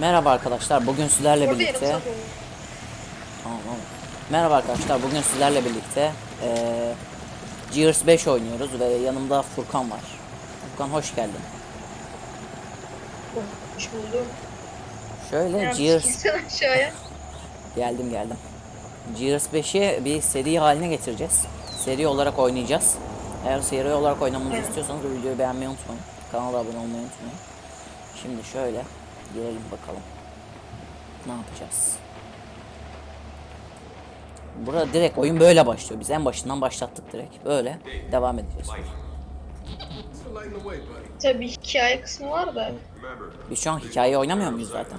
Merhaba arkadaşlar. Bugün sizlerle birlikte. Tamam, tamam. Merhaba arkadaşlar. Bugün sizlerle birlikte eee Gears 5 oynuyoruz ve yanımda Furkan var. Furkan hoş geldin. Hoş buldum. Şöyle Biraz Gears aşağıya. geldim geldim. Gears 5'i bir seri haline getireceğiz. Seri olarak oynayacağız. Eğer seri olarak oynamamızı Evet. istiyorsanız videoyu beğenmeyi unutmayın. Kanala abone olmayı unutmayın. Şimdi şöyle girelim bakalım. Ne yapacağız? Burada direkt oyun böyle başlıyor. Biz en başından başlattık direkt. Böyle devam edeceğiz. Tabii hikaye kısmı var da. Biz şu an hikaye oynamıyor muyuz zaten?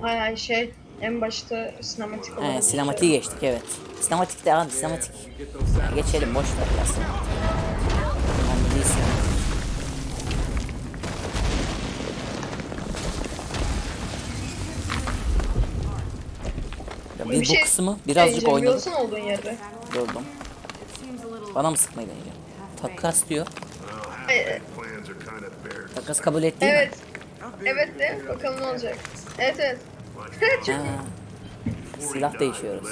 Hay şey en başta sinematik olarak. He, sinematiği geçtik evet. Sinematik de abi sinematik. Geçelim boş ver ya sinematik. Önemli değil sinematik. Bir bu şey kısmı birazcık olduğun yerde. Gördüm. Bana mı sıkmayı deneyeceğim? Takas diyor. Ee, Takas kabul etti mi? evet. Evet de bakalım ne olacak. Evet evet. Çok. Silah değişiyoruz.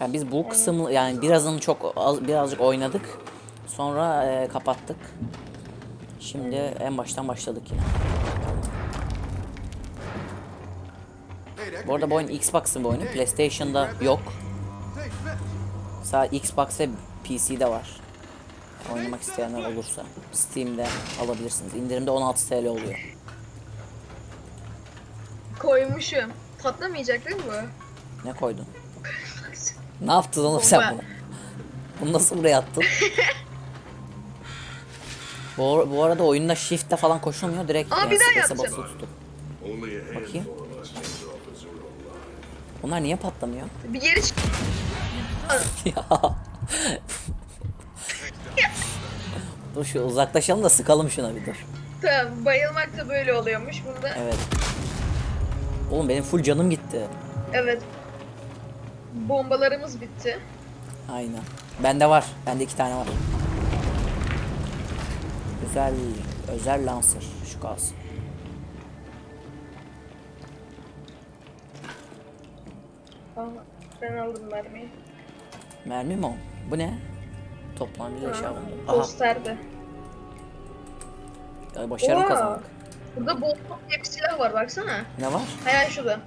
Yani biz bu kısmı yani birazını çok az, birazcık oynadık. Sonra e, kapattık. Şimdi en baştan başladık yine. Bu arada bu oyun Xbox'ın bir oyunu. PlayStation'da yok. Sadece Xbox ve PC'de var. Oynamak isteyenler olursa Steam'de alabilirsiniz. İndirimde 16 TL oluyor. koymuşum. Patlamayacak değil mi bu? Ne koydun? Ne yaptın oğlum sen bunu? Bunu nasıl buraya attın? bu, bu arada oyunda shift'te falan koşulmuyor. Direkt Aa, yani bir daha yapacağım. Bakayım. Bunlar niye patlamıyor? Bir geri çık. ya. dur şu uzaklaşalım da sıkalım şuna bir dur. Tamam bayılmak da böyle oluyormuş bunda. Evet. Oğlum benim full canım gitti. Evet. Bombalarımız bitti. Aynen. Bende var. Bende iki tane var. Güzel, özel lancer şu kalsın. Ben aldım mermiyi. Mermi mi o? Bu ne? Toplam bir eşya buldu. Aha, Posterdi. ya başarı Oha! kazandık. Burada bol diye bir silah var baksana. Ne var? Hayal şurada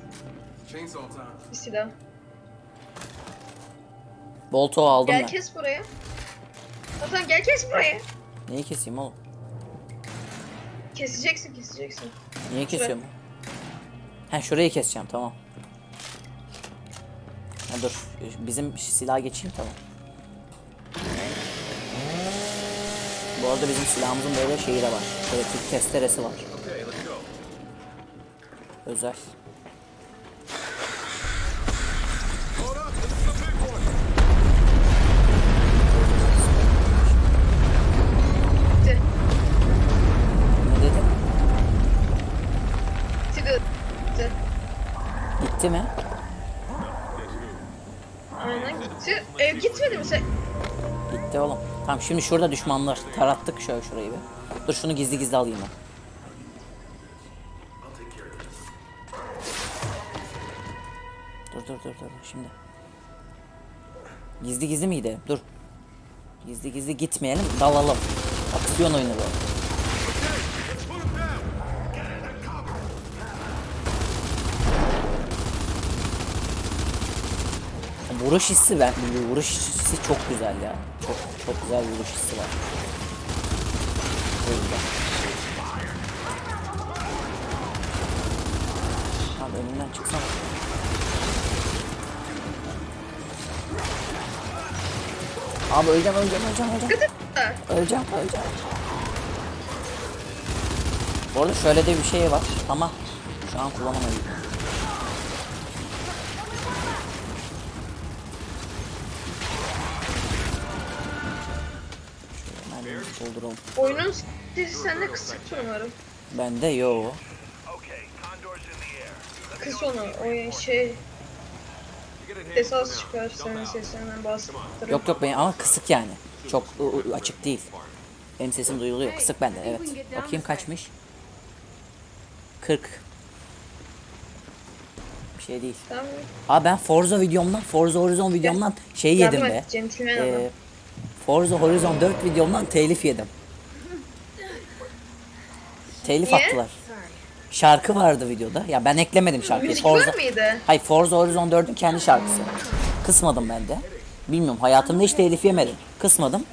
Chainsaw time. bir silah. Bolto aldım Gel ben. kes buraya. Hasan gel kes burayı. Neyi keseyim oğlum? Keseceksin keseceksin. Niye kesiyorum? He şurayı keseceğim tamam. Ha, dur bizim silaha geçeyim tamam. Bu arada bizim silahımızın böyle şeyi de var. Elektrik testeresi var. Özel. Hold up, şimdi şurada düşmanlar. Tarattık şöyle şurayı bir. Dur şunu gizli gizli alayım ben. Dur dur dur dur şimdi. Gizli gizli miydi? Dur. Gizli gizli gitmeyelim dalalım. Aksiyon oyunu bu. Vuruş hissi ben vuruş hissi çok güzel ya. Çok çok güzel vuruş hissi var. Yüzden. Abi önümden çıksana. Abi öleceğim öleceğim öleceğim öleceğim. Öleceğim öleceğim. Bu arada şöyle de bir şey var ama şu an kullanamayız. Dolduralım. Oyunun sesi sende kısık umarım. Bende yo. Kıs onu. O şey ses az çıkar senin sesinden bastırır. Yok yok benim ama kısık yani. Çok açık değil. Benim sesim duyuluyor. Kısık bende evet. Bakayım kaçmış. 40. Bir şey değil. Tamam. Aa ben Forza videomdan, Forza Horizon videomdan şey yedim be. Ee, Forza Horizon 4 videomdan telif yedim. Telif Niye? attılar. Şarkı vardı videoda. Ya ben eklemedim şarkıyı. Forza... mıydı? Hayır Forza Horizon 4'ün kendi şarkısı. Kısmadım ben de. Bilmiyorum hayatımda hiç telif yemedim. Kısmadım.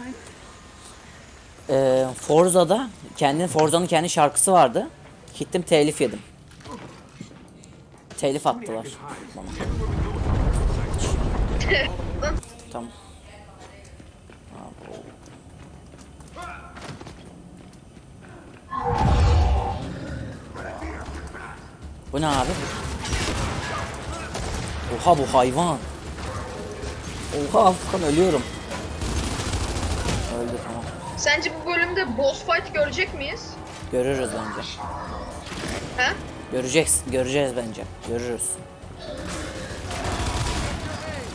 Ee, Forza'da kendi Forza'nın kendi şarkısı vardı. Gittim telif yedim. Telif attılar bana. tamam. Bu ne abi? Oha bu hayvan. Oha Furkan ölüyorum. Öldü tamam. Sence bu bölümde boss fight görecek miyiz? Görürüz bence. He? Göreceğiz, göreceğiz bence. Görürüz.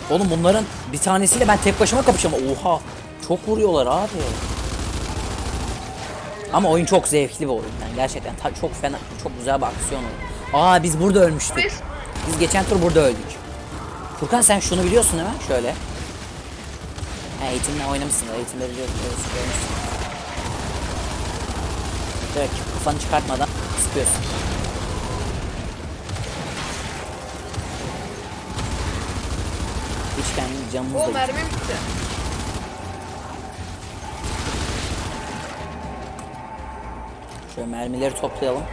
Oğlum bunların bir tanesiyle ben tek başıma kapışacağım. Oha. Çok vuruyorlar abi. Ama oyun çok zevkli bir oyun. Yani gerçekten çok fena, çok güzel bir aksiyon oyunu. Aa biz burada ölmüştük. Biz- geçen tur burada öldük. Furkan sen şunu biliyorsun değil mi? Şöyle. Ha, eğitimle oynamışsın. Eğitimleri biliyorsun. Direkt kafanı çıkartmadan sıkıyorsun. Hiç kendi canımız O da mermi bitti. Şöyle mermileri toplayalım.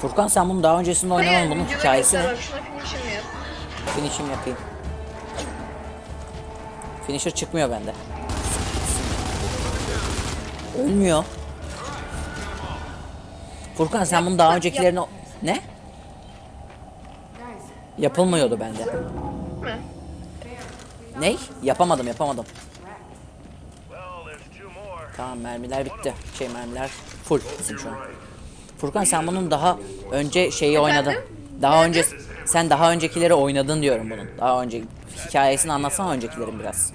Furkan sen bunu daha öncesinde oynamadın bunun hikayesi ne? Şuna finish'im yap. Finish'im yapayım. Finisher çıkmıyor bende. Ölmüyor. Furkan sen bunu daha öncekilerini... Ne? Yapılmıyordu bende. Ney? Yapamadım yapamadım. Tamam mermiler bitti. Şey mermiler full bizim şu an. Furkan sen bunun daha önce şeyi oynadın. Daha önce sen daha öncekileri oynadın diyorum bunun. Daha önce hikayesini anlatsana öncekilerin biraz.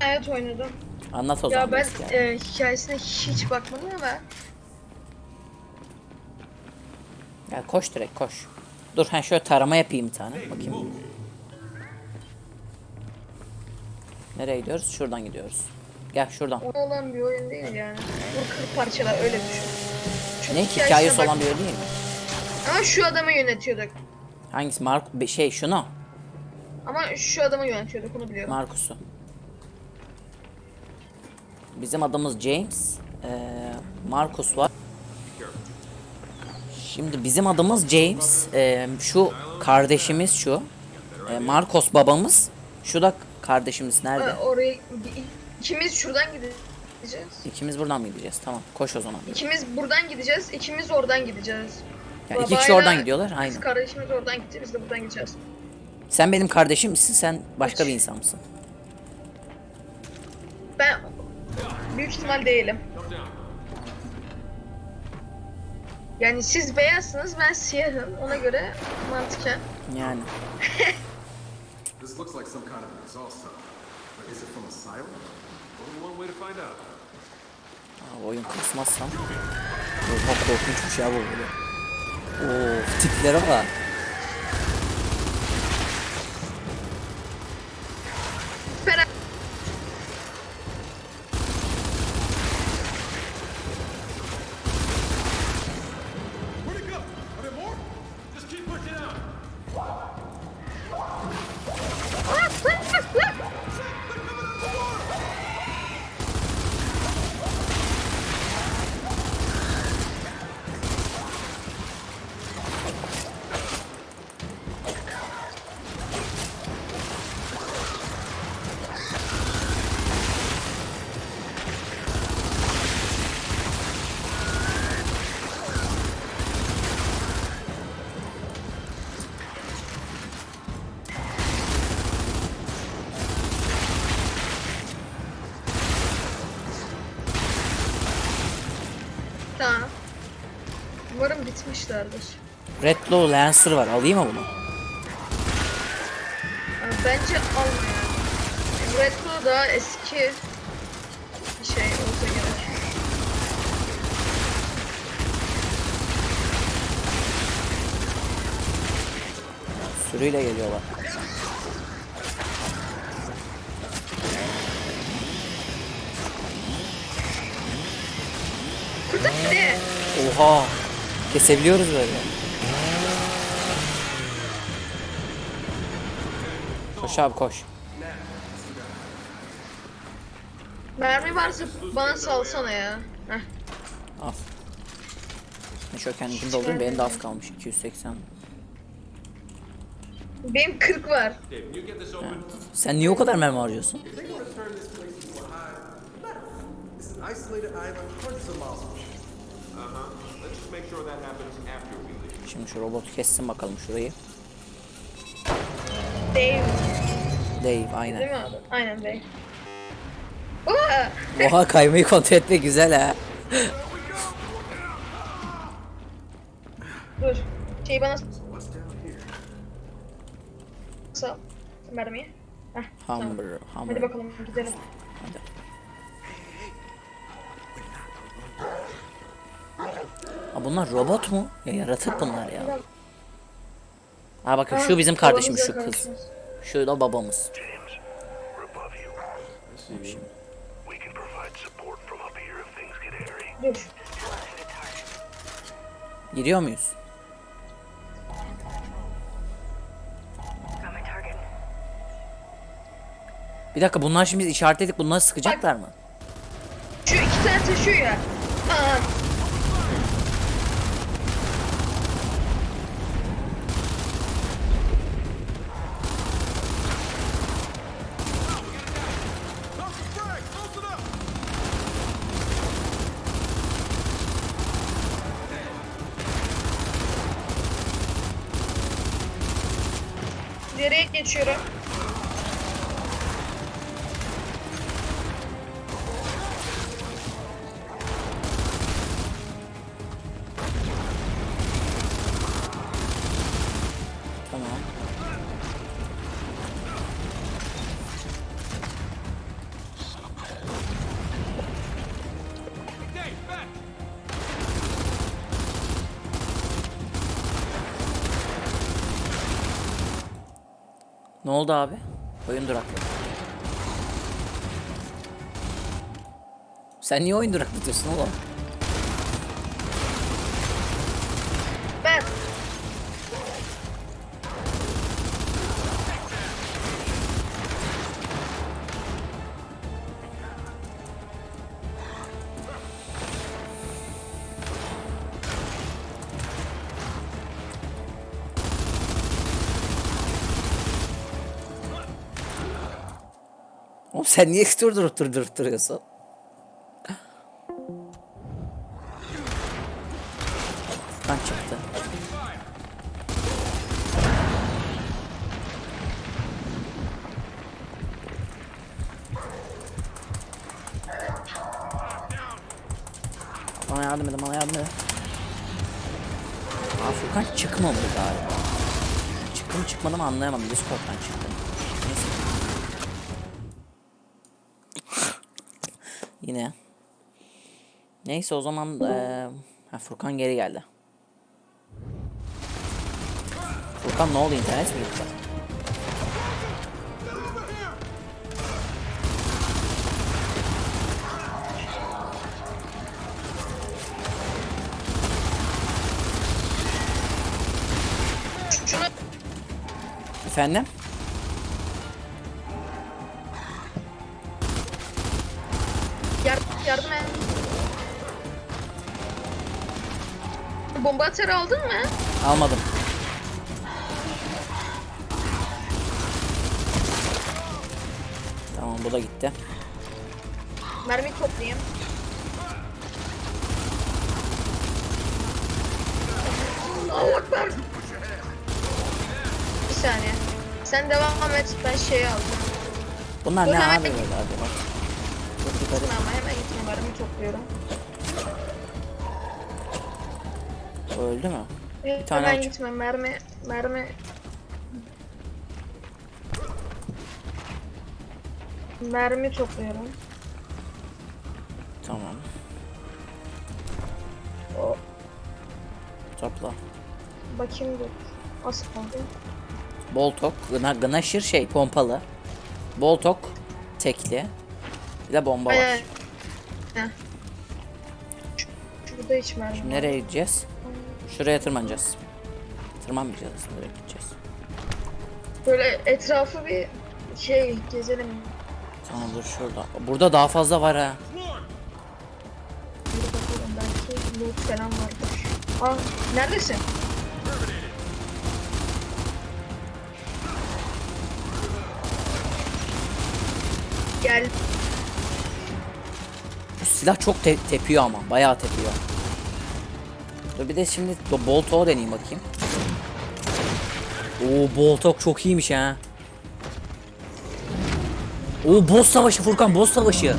Evet oynadım. Anlat o zaman. Ya ben biraz hikaye. e, hikayesine hiç bakmadım ama Ya koş direkt koş. Dur ha şöyle tarama yapayım bir tane. Bakayım. Nereye gidiyoruz? Şuradan gidiyoruz. Gel şuradan. o olan bir oyun değil yani. Vur kır parçalar öyle düşün. Çünkü Ne hikayesine hikayesi olan bir yer değil mi? Ama şu adamı yönetiyorduk. Hangisi? Mark şey şunu. Ama şu adamı yönetiyorduk onu biliyorum. Markus'u. Bizim adımız James. Ee, Markus var. Şimdi bizim adımız James. Ee, şu kardeşimiz şu. Ee, Marcos babamız. Şu da kardeşimiz nerede? Oraya ikimiz şuradan gideceğiz. İkimiz buradan mı gideceğiz? Tamam. Koş o zaman. İkimiz buradan gideceğiz, ikimiz oradan gideceğiz. Ya iki kişi Babayla oradan gidiyorlar. Biz Aynen. kardeşimiz oradan gitti, biz de buradan gideceğiz. Sen benim kardeşim misin? Sen başka bir insan mısın? Ben büyük ihtimal değilim. Yani siz beyazsınız, ben siyahım. Ona göre mantıken. Yani. This looks like some kind of exhaust tunnel. But is it from a Aa, oyun kısmazsam. Oha korkunçmuş ya bu böyle. Oo tiplere bak. Umarım bitmişlerdir. Redlaw Lancer var. Alayım mı bunu? Bence alma yani. Retro daha eski bir şey olsa gerek. Sürüyle geliyorlar. Burada ne? Oha. Kesebiliyoruz böyle. Koş abi koş. Mermi varsa bana salsana ya. Heh. Al. Ben şöyle kendimi doldurayım. Benim de az kalmış. 280. Benim 40 var. Open? Sen niye o kadar mermi harcıyorsun? Şimdi şu robotu kessin bakalım şurayı. Dave. Dave Değil aynen. mi abi? Aynen Dave. Oha! Kaymayı kontrol etmek güzel ha. Dur. Şey bana sal. Mermiyi. Heh. Hammer. Hadi bakalım gidelim. Hadi. Ha bunlar robot mu? Ya yaratık bunlar ya. Ha bakın şu bizim kardeşimiz şu kız. Şu da babamız. Giriyor muyuz? Bir dakika bunlar şimdi biz işaretledik bunları sıkacaklar mı? Şu iki tane taşıyor ya. Aa. Nereye Ne oldu abi? Oyun durakladı. Sen niye oyun duraklatıyorsun oğlum? Oğlum sen niye durdurup durdurup duruyorsun? Furkan çıktı. Bana yardım edin, bana yardım edin. Aa Furkan çıkmadı galiba. Çıktı mı çıkmadı mı anlayamadım. Discord'dan çıktı. Neyse. Yine. Neyse o zaman eee ha, Furkan geri geldi. Furkan ne oldu internet mi gitti? Efendim? Bomba atarı aldın mı? Almadım. Tamam bu da gitti. Mermi toplayayım. Allahu Ekber. Bir saniye. Sen devam et. Ben şeyi alacağım. Bunlar Dur, ne hemen abi böyle hadi bak. Çok. Gitme ama hemen gitme. Mermi topluyorum. Öldü mü? Bir tane hemen aç. gitme. Mermi, mermi. Mermi topluyorum. Tamam. O, Topla. bakayım dur. Az kaldı. Boltok, gına, gınaşır şey pompalı. Boltok tekli. Bir de bomba var. Aynen. Heh. Şurada hiç mermi Şimdi nereye gideceğiz? Şuraya tırmanacağız. Tırmanmayacağız. Nereye gideceğiz? Böyle etrafı bir şey gezelim. Tamam dur şurada. Burada daha fazla var ha. Bir bakalım belki loot falan vardır. Aa neredesin? Gel. Bu silah çok te- tepiyor ama. Bayağı tepiyor. Dur bir de şimdi Boltok'u deneyeyim bakayım. Oo Boltok çok iyiymiş ha. Oo boss savaşı Furkan boss savaşı.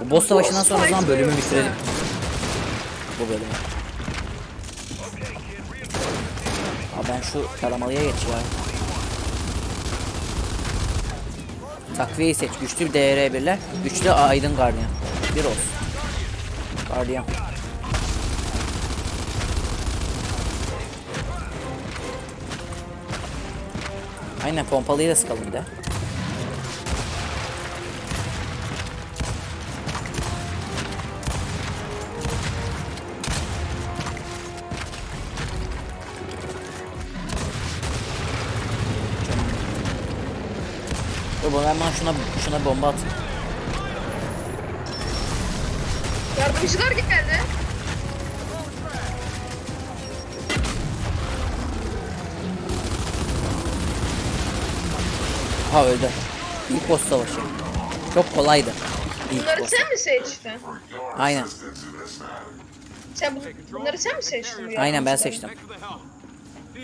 Bu boss savaşından sonra o zaman bölümü bitirelim. Bu bölümü. Aa ben şu taramalıya geç ya. Takviyeyi seç. Güçlü bir DR1'ler. Güçlü aydın gardiyan. Bir olsun. Gardiyan. Aynen pompalıyı da sıkalım bir de. Bunu hemen şuna şuna bomba at. Yardımcılar geldi. Ha öldü. İlk boss savaşı. Çok kolaydı. İlk Bunları boss. sen mi seçtin? Aynen. Sen bu, bunları sen mi seçtin? bu Aynen ben yardımcıları? seçtim. Back to the helm.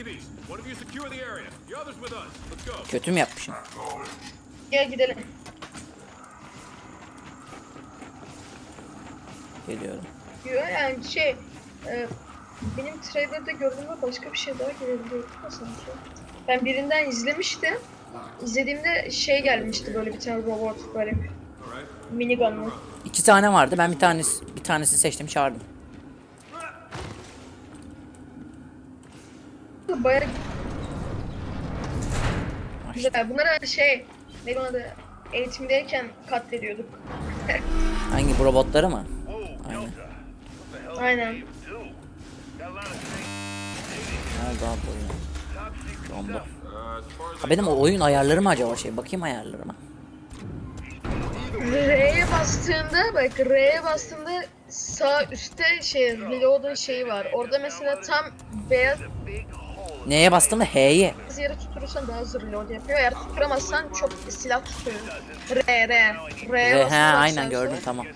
DBs, one of you secure the area. The others with us. Let's go. Kötü mü yapmışım? Gel gidelim. Geliyorum. Yo, Yani şey e, benim trailer'da gördüğümde başka bir şey daha gelebiliyordu da sanki. Ben birinden izlemiştim. İzlediğimde şey gelmişti böyle bir tane robot böyle minigunlu. İki tane vardı. Ben bir tanesi bir tanesini seçtim, çağırdım. Bayağı güzel. Bunlara şey ne adı eğitimdeyken katlediyorduk. Hangi bu robotları mı? Aynen. Aynen. Ne oldu abi oyun? Bomba. Ha benim o oyun ayarları mı acaba şey? Bakayım ayarlarıma. R'ye bastığında bak R'ye bastığında sağ üstte şey reload şeyi var. Orada mesela tam beyaz Neye bastım da H'ye. yere tutturursan daha hızlı reload yapıyor. Eğer tutturamazsan çok silah tutuyor. R R. R'ye Ve he aynen gördüm tamam.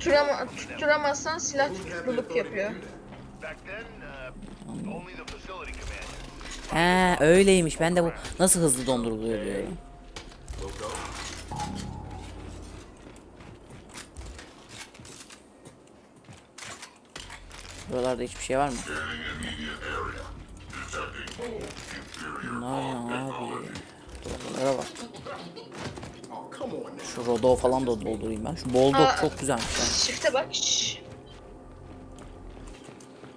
Tutturama, tutturamazsan silah tutukluluk yapıyor. He öyleymiş. Ben de bu nasıl hızlı donduruluyor diyorum. Buralarda hiçbir şey var mı? Bunlar ne abi? Buralara bak. Şu Rodo falan da doldurayım ben. Şu Boldog Aa. çok güzelmiş ya. Shift'e bak.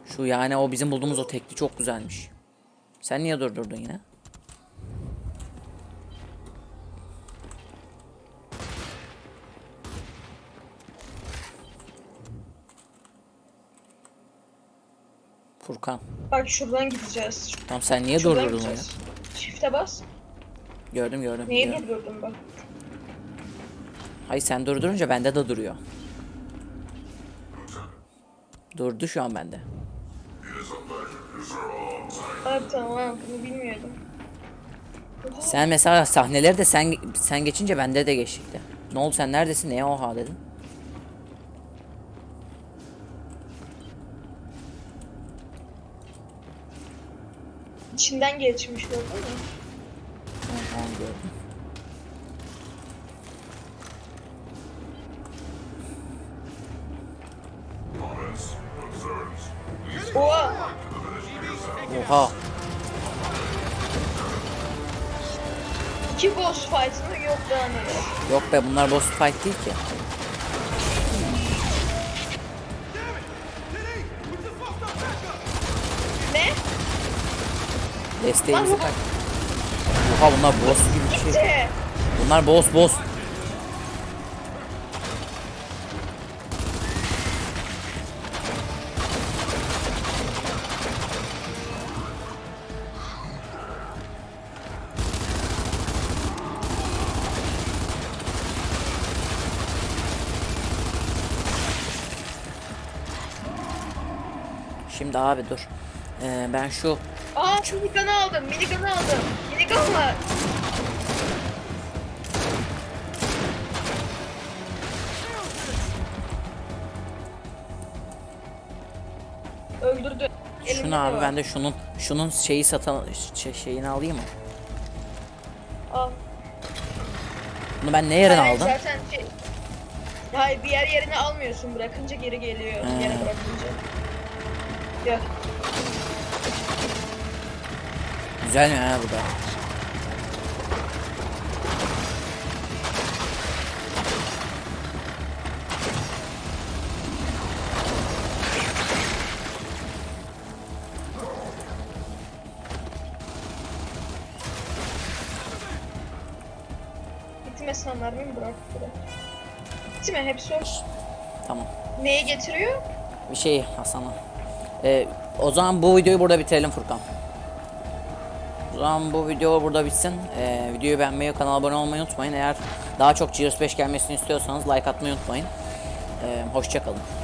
Şu yani o bizim bulduğumuz o tekli çok güzelmiş. Sen niye durdurdun yine? Furkan. Bak şuradan gideceğiz. Tamam sen niye Şuradan durdurdun onu? gideceğiz. Shift'e bas. Gördüm gördüm. Neyi biliyorum. durdurdun bak. Hayır sen durdurunca bende de duruyor. Durdu şu an bende. Ha tamam bunu bilmiyordum. Sen mesela sahneleri de sen sen geçince bende de geçti. Ne oldu sen neredesin? Neye oha dedin? İçinden geçmiş gördün mü? Tamam gördüm. Oha! İki boss fight mı yok neler. Yok be bunlar boss fight değil ki. Ne? Desteğimizi Lan bu-. Oha bunlar boss gibi bir şey. Bunlar boss boss. Şimdi abi dur. Ee, ben şu Aa minigun'ı aldım. Minigun'ı aldım. Minigun var. Öldürdü. Şunu abi ben de şunun şunun şeyi satan şey, şeyini alayım mı? Al. Bunu ben ne yerine Hayır, aldım? Zaten şey... Hayır bir yer yerine almıyorsun. Bırakınca geri geliyor. He. Yere bırakınca. Yok. Güzel mi ha bu da? Bitme sanlar mı bırak bırak. Bitme hepsi o. Tamam. Neyi getiriyor? Bir şey Hasan'a. Ee, o zaman bu videoyu burada bitirelim Furkan. O zaman bu video burada bitsin. Ee, videoyu beğenmeyi, kanala abone olmayı unutmayın. Eğer daha çok Gears 5 gelmesini istiyorsanız like atmayı unutmayın. Ee, hoşçakalın.